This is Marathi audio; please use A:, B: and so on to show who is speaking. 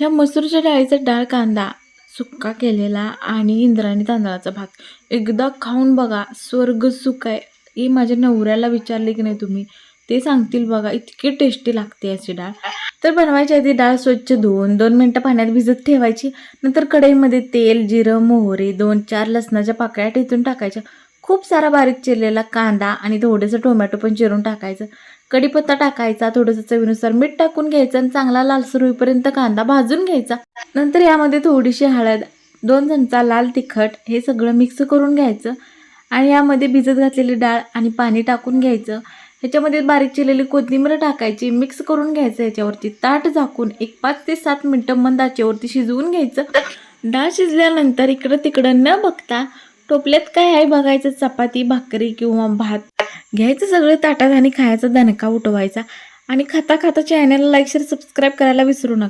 A: ह्या मसूरच्या डाळीचा डाळ कांदा सुक्का केलेला आणि इंद्रायणी तांदळाचा भात. एकदा खाऊन बघा स्वर्ग सुख आहे. ही माझ्या नवऱ्याला विचारले की नाही तुम्ही ते सांगतील बघा इतकी टेस्टी लागते याची डाळ. तर बनवायची आधी डाळ स्वच्छ धुवून दोन मिनटं पाण्यात भिजत ठेवायची. नंतर कढईमध्ये तेल जिरं मोहरी दोन चार लसणाच्या पाकळ्या टेचून टाकायच्या. खूप सारा बारीक चिरलेला कांदा आणि थोडंसं टोमॅटो पण चिरून टाकायचं. कढीपत्ता टाकायचा थोडंसं चवीनुसार मीठ टाकून घ्यायचं आणि चांगला लालसर होईपर्यंत कांदा भाजून घ्यायचा. नंतर यामध्ये थोडीशी हळद दोन चमचा लाल तिखट हे सगळं मिक्स करून घ्यायचं. आणि यामध्ये भिजत घातलेली डाळ आणि पाणी टाकून घ्यायचं. ह्याच्यामध्ये बारीक चिरलेली कोथिंबीर टाकायची मिक्स करून घ्यायचं. याच्यावरती ताट झाकून एक पाच ते सात मिनटं मंदाच्यावरती शिजवून घ्यायचं. डाळ शिजल्यानंतर इकडं तिकडं न बघता टोपल्यात काय आहे बघायचं? चपाती भाकरी किंवा भात? घ्यायचं सगळं ताटात आणि खायचा दणका उठवायचा. आणि खाता खाता चॅनलला लाईक शेअर सबस्क्राईब करायला विसरू नका.